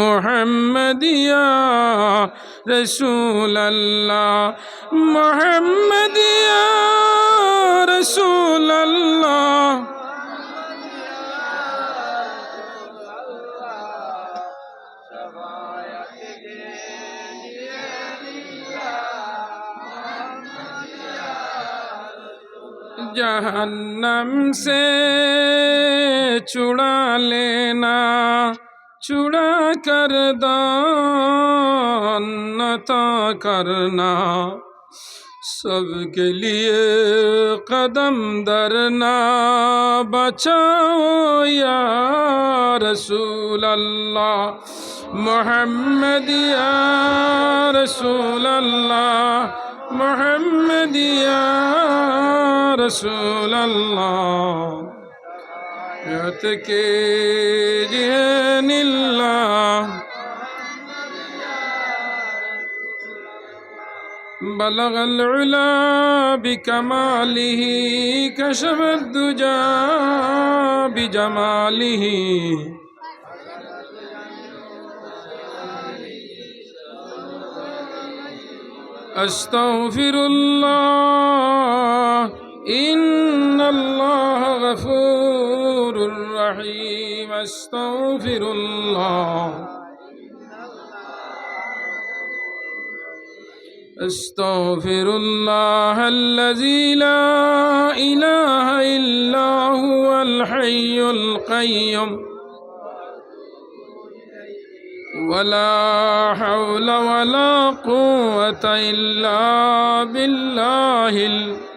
মোহাম্মদিয়া রসুল আল্লাহ মোহাম্মদিয়া রসুল আল্লাহ जहन्नम से छुड़ा लेना چڑا کر دان نتا کرنا سب کے لیے قدم درنا بچاؤ یا رسول اللہ محمد یا رسول اللہ محمد یا رسول اللہ الله بلغ العلا بكماله كشف الدجى بجماله أستغفر الله إن الله غفور الرحيم استغفر الله. استغفر الله الذي لا إله إلا هو الحي القيوم. ولا حول ولا قوة إلا بالله العظيم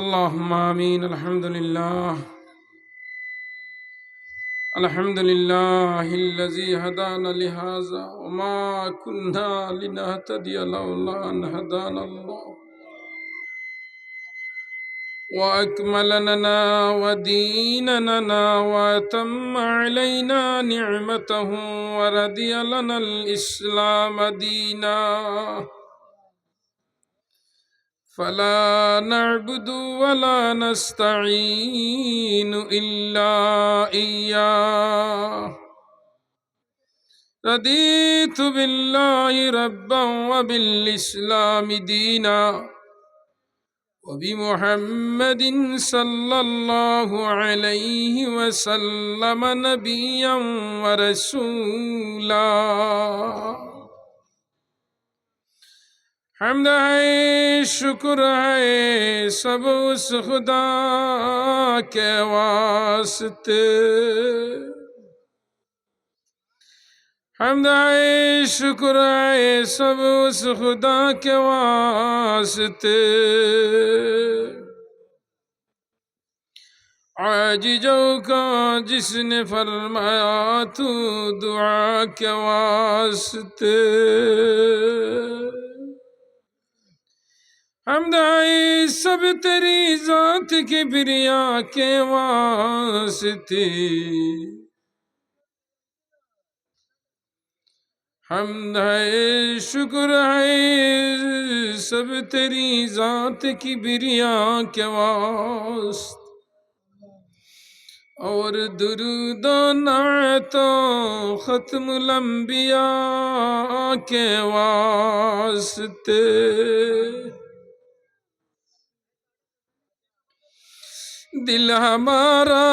اللهم آمين الحمد لله. الحمد لله الذي هدانا لهذا وما كنا لنهتدي لولا أن هدانا الله. وأكمل لنا وديننا وأتم علينا نعمته ورضي لنا الإسلام دينا. فلا نعبد ولا نستعين إلا إياه رضيت بالله ربا وبالإسلام دينا وبمحمد صلى الله عليه وسلم نبيا ورسولا حمد ہے شکر ہے سب اس خدا کے واسطے حمد ہے شکر ہے سب اس خدا کے واسطے عاجزوں کا جس نے فرمایا تو دعا کے واسطے حمد سب تیری ذات کی بریا کے واسطے۔ حمد ہے شکر ہے سب تیری ذات کی بریا کے واسط اور درود و نعت و ختم الانبیاء کے واسطے۔ দিল হামারা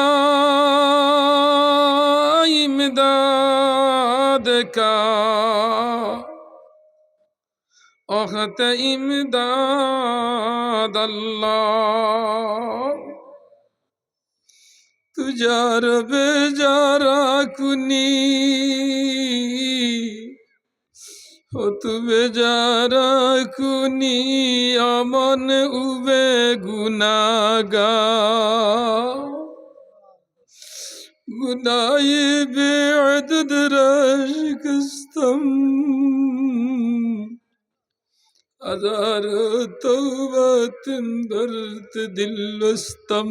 ইমদাদ কা। অহত ইমদাদ আল্লাহ। তুজার বেজারা কুনী। कुनी হতুবে যারা কুনি আমন উবে গুনাগা গুনাই বেআদদ রাশিকস্তম আজার তৌবাত বরত দিলস্তম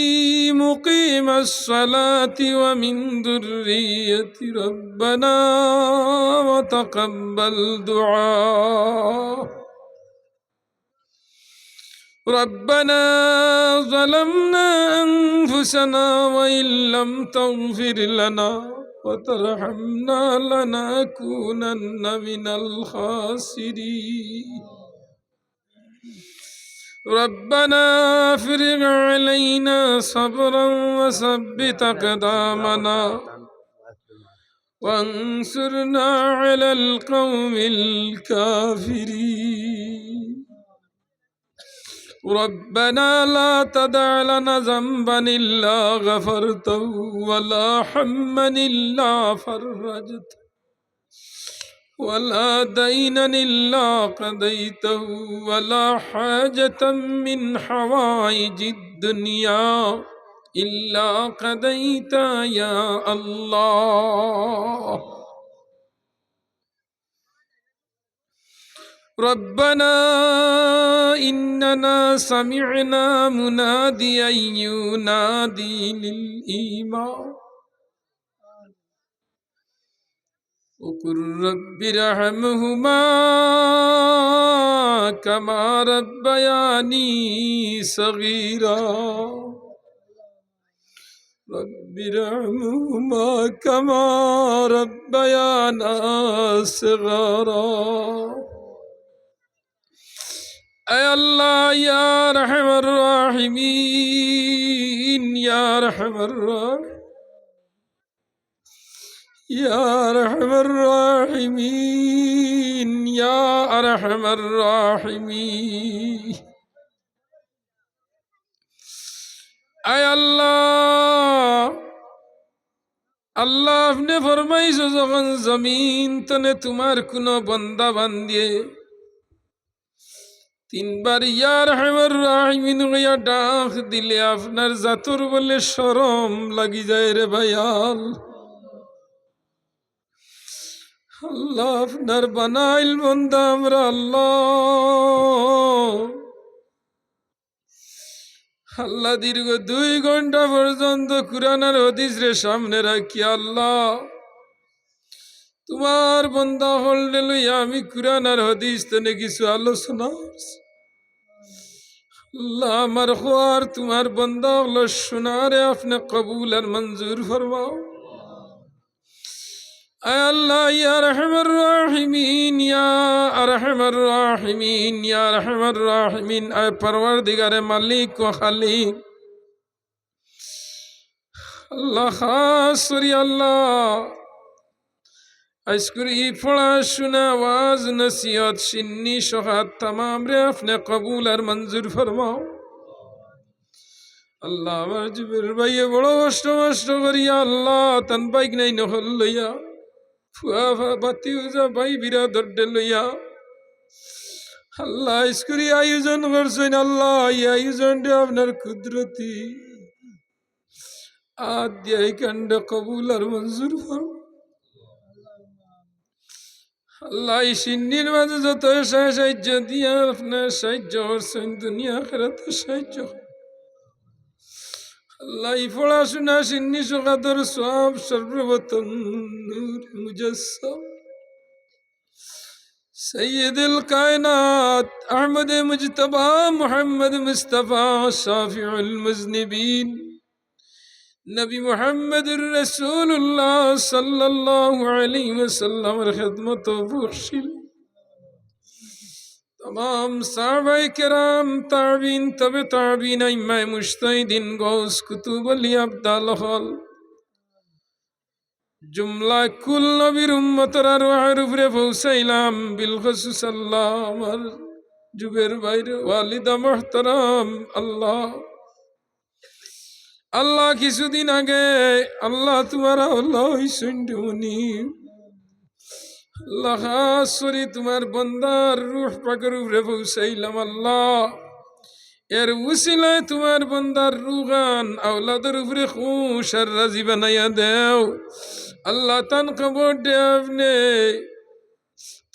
مقيم الصلاة ومن ذريتي ربنا وتقبل دعاء ربنا ظلمنا أنفسنا وإن لم تغفر لنا وترحمنا لنكونن من الخاسرين. ربنا افرغ علينا صبرا وثبت اقدامنا وانصرنا على القوم الكافرين ربنا لا تدع لنا ذنبا الا غفرته ولا حما الا فرجته ولا دينا إلا قضيته ولا حاجة من حوائج الدنيا إلا قضيت يا الله. ربنا إننا سمعنا مناديا ينادي للإيمان. وقل رب ارحمهما كما ربياني صغيرا. رب ارحمهما كما ربيانا صغارا. اے اللہ یا رحم الراحمین یا رحم الراحمین يا أرحم الراحمين يا أرحم الراحمين আয় আল্লাহ আল্লাহ আপনি ফরমাইছো যখন জমিন তনে তোমার কোন বন্দা বান্দিয়ে তিনবার ইয়ার হেমর রাহিমিন হইয়া ডাক দিলে আপনার জাতুর বলে সরম লাগি যায় রে ভাইয়াল আল্লাহ আপনার বানাইল বন্দা আমরা আল্লাহ। আল্লাহ দীর্ঘ দুই ঘণ্টা পর্যন্ত কুরানার হদিস রে সামনে রাখি আল্লাহ। তোমার বন্দা হলডে লইয়া আমি কুরানার হদিস তেনে কিছু আলোচনা আল্লাহ আমার খোয়ার তোমার বন্দা হলো শোনারে আপনি কবুল আর মঞ্জুর ফরমাও। আল্লাহ, ইয়া রাহিমিন রাহিমিন, ইয়া রাহিমিন। মালিক ও আল্লাহ খাস আল্লাহ। আজকুর পড়াশোনা, ওয়াজ, নসিহত, সিন্নি, সহাত কবুল আর মঞ্জুর ফরমাও। আল্লাহ বড় কষ্ট কষ্ট করিয়া আল্লাহ তান বাইক নাই নহল লইয়া ফুয়া বাতি উজা ভাই বিরা দর্ডে লইয়া আল্লাহ, ইস্কুরি আয়োজন করছেন আল্লাহ, এই আয়োজনটা আপনার কুদরতি। আদ্যায় কাণ্ড কবুল আর মঞ্জুর ফর আল্লাহ, এই সিন্নির মাঝে যত সাহায্য দিয়া আপনার সাহায্য করছেন, দুনিয়া খেরাত সাহায্য। লাই পড়াশোনা সিন্নি সকাদর সব সর্বপ্রথম মুজসম سید القائنات احمد مجتبى محمد مصطفى شافع المذنبين نبی محمد الرسول اللہ صلی اللہ علیہ وسلم خدمت و بخشل তমাম সাহাবাই কেরাম তাবিন তবে তাবিন আইমায় মুস্তাহিদিন গৌস কুতুব আলী আবদাল হল। জুমলা কুল নবীর উম্মতর আর উপরে পৌঁছাইলাম বিলখসুস আল্লাহ, আমার যুগের বাইরে ওয়ালিদা মহতরাম, আল্লাহ। আল্লাহ কিছুদিন আগে, আল্লাহ তোমার আল্লাহ সৈন্যমণি আল্লাহ খাসরি তোমার বন্দার রুহ পাকের উপরে পৌঁছাইলাম আল্লাহ। এর উসিলায় তোমার বন্দার রুগান আওলাদের উপরে খুশ আর রাজি বানাইয়া দেও। আল্লাহ তান খবর দে আপনি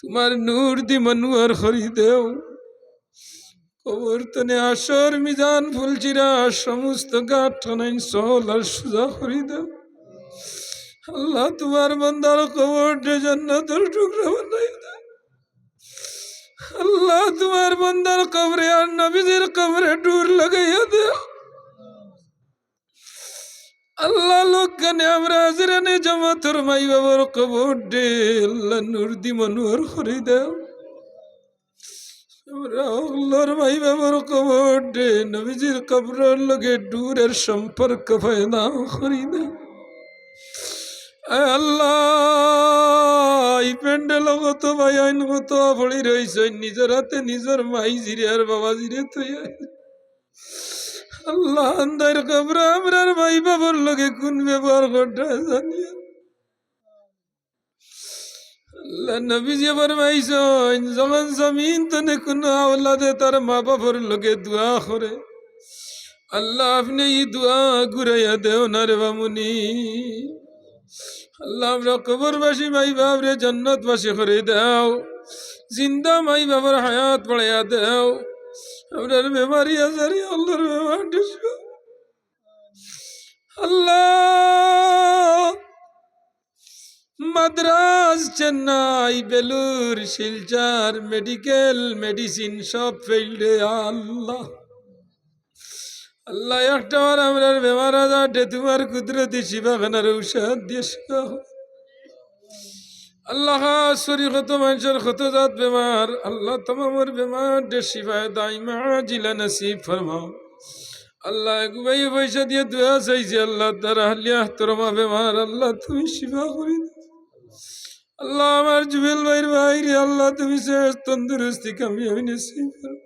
তোমার নূর দি মনুয়ার খরি দেও। কবর তনে আসর মিজান ফুলচিরা সমস্ত গাঠ ঠানাইন সহল আর সুজা করি দেও। আল্লাহ তোমার বন্দার কবর দে জান্নাতের টুকরা বানাই দেও আল্লাহ তোমার বন্দার কবরে আর নবীদের কবরে ডুর লাগাইয়া দেও আল্লাহ লোকখানে আমরা হাজিরানে জমা তোর মাই বাবার কবর দে আল্লাহ নূর দি মনোহর করে দেও। মাই বাবার কবর দে নবীজির কবরের লগে দূরের সম্পর্ক ফায়দা করি দেও আইন নিজের হাতে নিজের মাই জিরে আর বাবা জিরে তুই আল্লাহ আন্দার কবর আমরার ভাই বাবার কোন ব্যবহার করতে জানিয়া আল্লাহ জমিন তার মা বাবার লগে দোয়া করে। আল্লাহ, আপনি দোয়া ঘুরাইয়া দেও না রে বামুনি। আল্লাহ আমরা কবরবাসী মাই বাবরে জন্নতবাসী করে দাও। জিন্দা মাই বাবার হায়াত বাড়াইয়া দাও। আমরার বেমারি আজারি, আল্লাহর বেমার আল্লাহ মাদ্রাস চেন্নাই, বেলুর, শিলচার, মেডিকেল, মেডিসিন সব ফিল্ডে আল্লাহ। আল্লাহ একটা বার আমরা বেমার আজার ডে তোমার কুদরতি শিবাখানার ঔষধ দিয়ে শিখাও। আল্লাহ শরীর কত মানুষের কত জাত বেমার, আল্লাহ তোমার বেমার ডে শিবায় দাইমা জিলা নসিব ফরমাও। আল্লাহ গুবাই পয়সা দিয়ে দোয়া চাইছে, আল্লাহ তারা হালিয়া তোরমা বেমার, আল্লাহ তুমি শিবা করি। আল্লাহ আমার জুবেল ভাইয়ের ভাইরে, আল্লাহ তুমি শেষ তন্দুরস্তি কামিয়াবি নসিব করো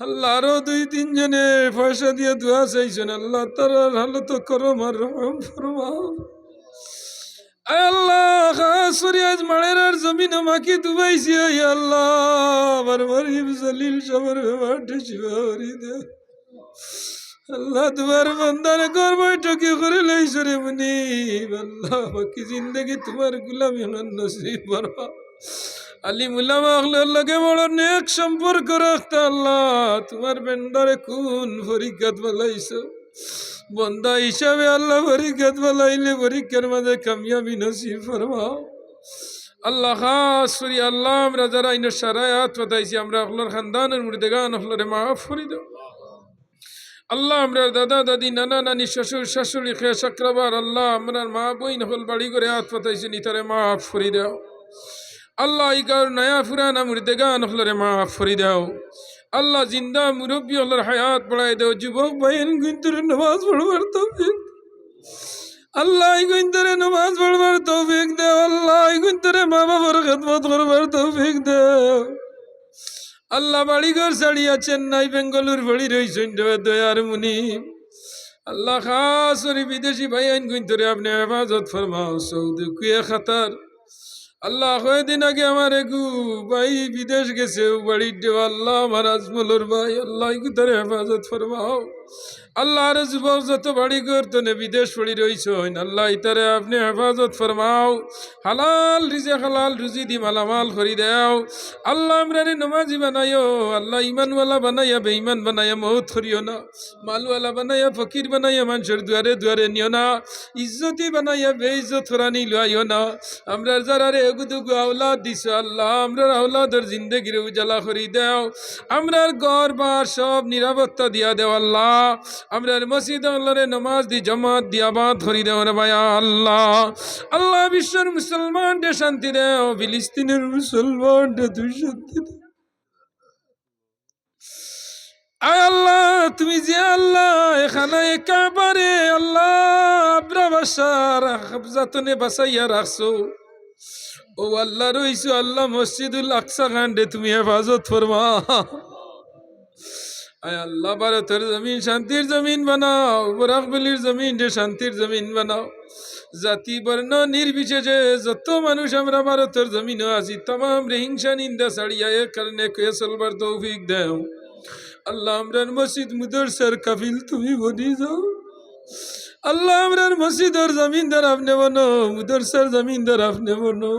আল্লাহ আরও দুই তিনজনে পয়সা দিয়ে দোয়া চাইছেন, আল্লাহ তারা হালত করো মার রহম ফরমাও। আল্লাহ জমিন আল্লাহ জলিল দে। আল্লাহ তোমার বন্দার মুনি জিন্দগি তোমার গুলামি হন নসিব বরবা আলী মুলামা আখলের লগে বড় নেক সম্পর্ক রাখতে আল্লাহ। তোমার বেন্ডারে কোন পরীক্ষাত বলাইছো বন্দা হিসাবে আল্লাহ পরীক্ষাত বলাইলে পরীক্ষার মাঝে কামিয়াবি নসিব ফরমাও। আল্লাহ খাস করি আল্লাহ, আমরা যারা ইন সারায়াত পাতাইছি আমরা আখলার খানদানের মুর্দেগান আখলারে মাফ করি দাও। আল্লাহ, আমরা দাদা, দাদি, নানা, নানি, শ্বশুর, শাশুড়ি, খেয়ে চাক্রাবার আল্লাহ আমরার মা বইন হল, বাড়ি করে হাত পাতাইছি নিতারে মাফ করি দাও। আল্লাহ ইকার নয়া ফুরানা মুর্দেগান হলরে মাফ করি দাও। আল্লাহ জিন্দা মুরব্বী হলর হায়াত বাড়াই দাও। যুবক ভাইন গুন্তরে নামাজ পড়বার তৌফিক। আল্লাহ গুন্তরে নামাজ পড়বার তৌফিক দেও। আল্লাহ গুন্তরে মা বাবার খেদমত করবার তৌফিক দেও। আল্লাহ বাড়িঘর ছাড়িয়া চেন্নাই, বেঙ্গালুর ভরি রইছেন দয়ার মুনি। আল্লাহ খাস বিদেশি ভাই আইন গুন্তরে আপনি হেফাজত ফরমাও। সৌদি কুয়ে খাতার আল্লাহ কয়েকদিন আগে আমার একু ভাই বিদেশ গেছে বাড়ির দেওয়া আল্লাহ আমার আজমলর ভাই, আল্লাহ তার হেফাজত ফরমাও। আল্লাহ আর যুবক যত বাড়ি করতো বিদেশ পড়ি রইছ আল্লাহ ইতারে আপনি হেফাজত ফরমাও। হালাল রিজে হালাল রুজি দি মালামাল করি দেও। আল্লাহ আমরারে নমাজি বানাইও। আল্লাহ ইমানওয়ালা বানাইয়া, বেঈমান বানাইয়া মৌত করিও না। মালওয়ালা বানাইয়া, ফকির বানাইয়া, মানুষের দুয়ারে দুয়ারে নিও না। ইজ্জতি বানাইয়া বেইজ্জত করানি লইও না। আমরা যারা রে এগুদুগু আওলাদ দিছ, আল্লাহ আমরার আওলাদের জিন্দগির উজালা করি দেও। আমরার ঘর বার সব নিরাপত্তা দিয়া দেও, আল্লাহ। আমরার মসজিদ আল্লাহরে নমাজ দি জমাত দিয়া বাদ ধরি দেও রে ভাইয়া আল্লাহ। আল্লাহ বিশ্বের মুসলমান ডে শান্তি দেও, ফিলিস্তিনের মুসলমান ডে তুই শান্তি দে আয় আল্লাহ, তুমি যে আল্লাহ, এখানে একেবারে আল্লাহ আব্রা বাসার যতনে বাসাইয়া রাখছো। ও আল্লাহ রইছো আল্লাহ মসজিদুল আকসা খান্ডে তুমি হেফাজত ফরমা। আয় আল্লাহ, ভারতের জমিন শান্তির জমিন বানাও বরাকবলির জমিন শান্তির জমিন বানাও। জাতি, বর্ণ, নির্বিশেষে যত মানুষ আমরা ভারতের জমিনও আছি তাম রে হিংসা, নিন্দা ছাড়িয়া এর কারণে কে চলবার তৌফিক দেও। আল্লাহ, আমরার মসজিদ মুদরসার কাফিল, তুমি বনি যাও। আল্লাহ, আমরার মসজিদের জমিনদার আপনি বনো, মুদরসার জমিনদার আপনি বনো।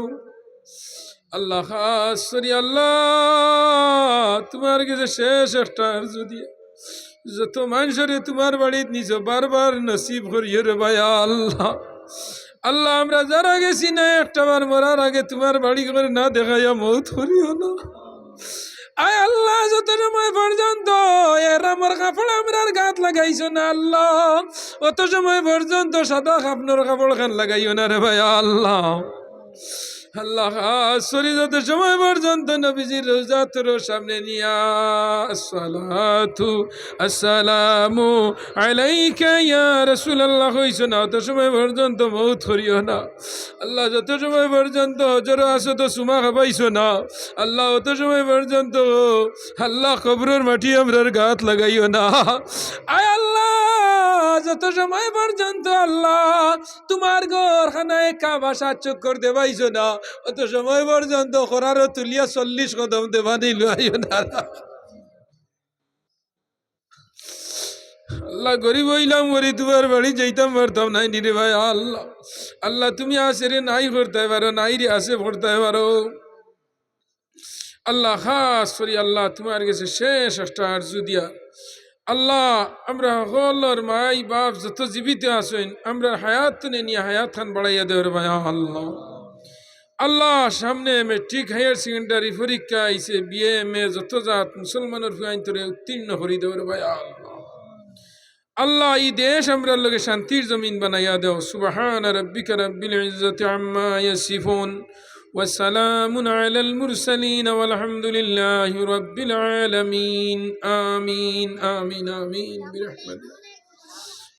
আল্লাহ খাস করি, আল্লাহ, তোমার কাছে শেষ একটা দিয়ে। যত মানুষরে তোমার বাড়িতে নিজ বারবার নসিব করিও রে ভাই, আল্লাহ। আল্লাহ, আমরা যারা গেছি না, একটা বার মরার আগে তোমার বাড়ি করে না দেখাইয়া মৌত করিও না। আয় আল্লাহ, যত সময় পর্যন্ত আমার কাপড় আমরার গাত লাগাইছো না, আল্লাহ, অত সময় পর্যন্ত সাদা কাপড় কাপড় খান লাগাইও না রে ভাই, আল্লাহ। আল্লাহ সরি যত সময় পর্যন্ত নবীজির রোজা তোর সামনে নিয়া, আসসালাতু, আসসালামু আলাইকা ইয়া রাসূলুল্লাহ কইছো না, অত সময় পর্যন্ত মৌত করিও না। আল্লাহ, যত সময় পর্যন্ত হজর আসো তো সুমা খাবাইছো না। আল্লাহ, অত সময় পর্যন্ত আল্লাহ কবরের মাটি আমরার গাত লাগাইও না। আয় আল্লাহ যত সময় পর্যন্ত আল্লাহ তোমার ঘর খানায় কাবাসা চক্কর দেবাইছো না, অত সময় পর্যন্ত করার তুলিয়া চল্লিশ কদম দেবানি লইও না। আল্লাহ গরিব হইলাম গরি তোমার বাড়ি যাইতাম, পারতাম নাই রে ভাই, আল্লাহ। আল্লাহ, তুমি আসে রে, নাই করতে পারো, নাই রে আসে পড়তে পারো। আল্লাহ, খাস করি আল্লাহ, তোমার কাছে শেষ একটা আরজু দিয়া। আল্লাহ, আমরা হলর মাই বাপ যত জীবিত আসেন আমরা হায়াত নিয়ে হায়াত খান বাড়াইয়া দেওয়ার ভাই, আল্লাহ। আল্লাহ, সামনে মেট্রিক হায়ার সেকেন্ডারি পরীক্ষা আইসে বিএ এম এ যত জাত মুসলমানের ফুয়াইন তোরে উত্তীর্ণ করি দেওয়ার ভাই, আল্লাহ। আল্লাহ, এই দেশ আমরা লোকে শান্তির জমিন বানাইয়া দেও, সুবহান রব্বিকা রব্বিল ইজ্জতি আম্মা ইয়াসিফুন। وسلام على المرسلين والحمد لله رب العالمين. آمين. آمين. آمين. برحمتك.